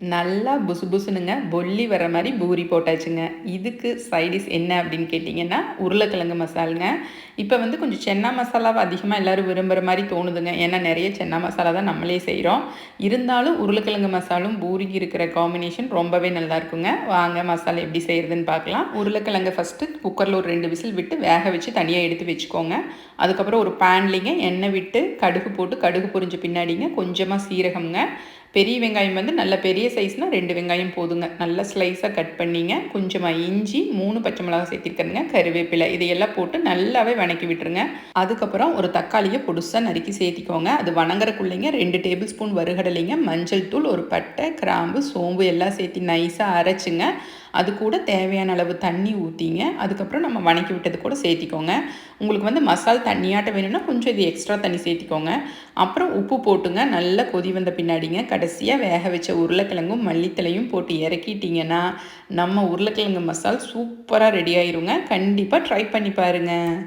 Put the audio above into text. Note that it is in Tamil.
நல்லா புசு புசுனுங்க பொல்லி வர மாதிரி பூரி போட்டாச்சுங்க. இதுக்கு சைடிஷ் என்ன அப்படின்னு கேட்டிங்கன்னா உருளைக்கிழங்கு மசாலுங்க. இப்போ வந்து கொஞ்சம் சென்னா மசாலாவை அதிகமாக எல்லோரும் விரும்புகிற மாதிரி தோணுதுங்க. ஏன்னா நிறைய சென்னா மசாலா தான் நம்மளே செய்கிறோம் இருந்தாலும் உருளைக்கிழங்கு மசாலும் பூரிக்கு இருக்கிற காம்பினேஷன் ரொம்பவே நல்லா இருக்குங்க. வாங்க மசாலா எப்படி செய்கிறதுன்னு பார்க்கலாம். உருளைக்கிழங்கு ஃபஸ்ட்டு குக்கரில் ஒரு ரெண்டு விசில் விட்டு வேக வச்சு தனியாக எடுத்து வச்சுக்கோங்க. அதுக்கப்புறம் ஒரு பேன்லிங்க எண்ணெய் விட்டு கடுகு போட்டு கடுகு பொரிஞ்ச பின்னாடிங்க கொஞ்சமாக சீரகம்ங்க. பெரிய வெங்காயம் வந்து நல்ல பெரிய சைஸ்னால் ரெண்டு வெங்காயம் போதுங்க. நல்லா ஸ்லைஸாக கட் பண்ணிங்க. கொஞ்சமாக இஞ்சி மூணு பச்சை மிளகா சேர்த்திருக்கிறேங்க. கருவேப்பிலை இதையெல்லாம் போட்டு நல்லாவே வணக்கி விட்டுருங்க. அதுக்கப்புறம் ஒரு தக்காளியை பொடுசாக நறுக்கி சேர்த்திக்கோங்க. அது வணங்குறக்குள்ளைங்க ரெண்டு டேபிள் ஸ்பூன் வருகடலைங்க மஞ்சள் தூள் ஒரு பட்டை கிராம்பு சோம்பு எல்லாம் சேர்த்து நைஸாக அரைச்சிங்க. அது கூட தேவையான அளவு தண்ணி ஊற்றிங்க அதுக்கப்புறம் நம்ம வணக்கி விட்டது கூட சேர்த்திக்கோங்க. உங்களுக்கு வந்து மசால் தண்ணியாட்ட வேணும்னா கொஞ்சம் இது எக்ஸ்ட்ரா தண்ணி சேர்த்திக்கோங்க. அப்புறம் உப்பு போட்டுங்க. நல்லா கொதி வந்த பின்னாடிங்க. கடைசியாக வேக வச்ச உருளைக்கிழங்கும் மல்லித்தலையும் போட்டு இறக்கிட்டிங்கன்னா நம்ம உருளைக்கிழங்கு மசால் சூப்பராக ரெடி ஆயிருங்க. கண்டிப்பாக ட்ரை பண்ணி பாருங்கள்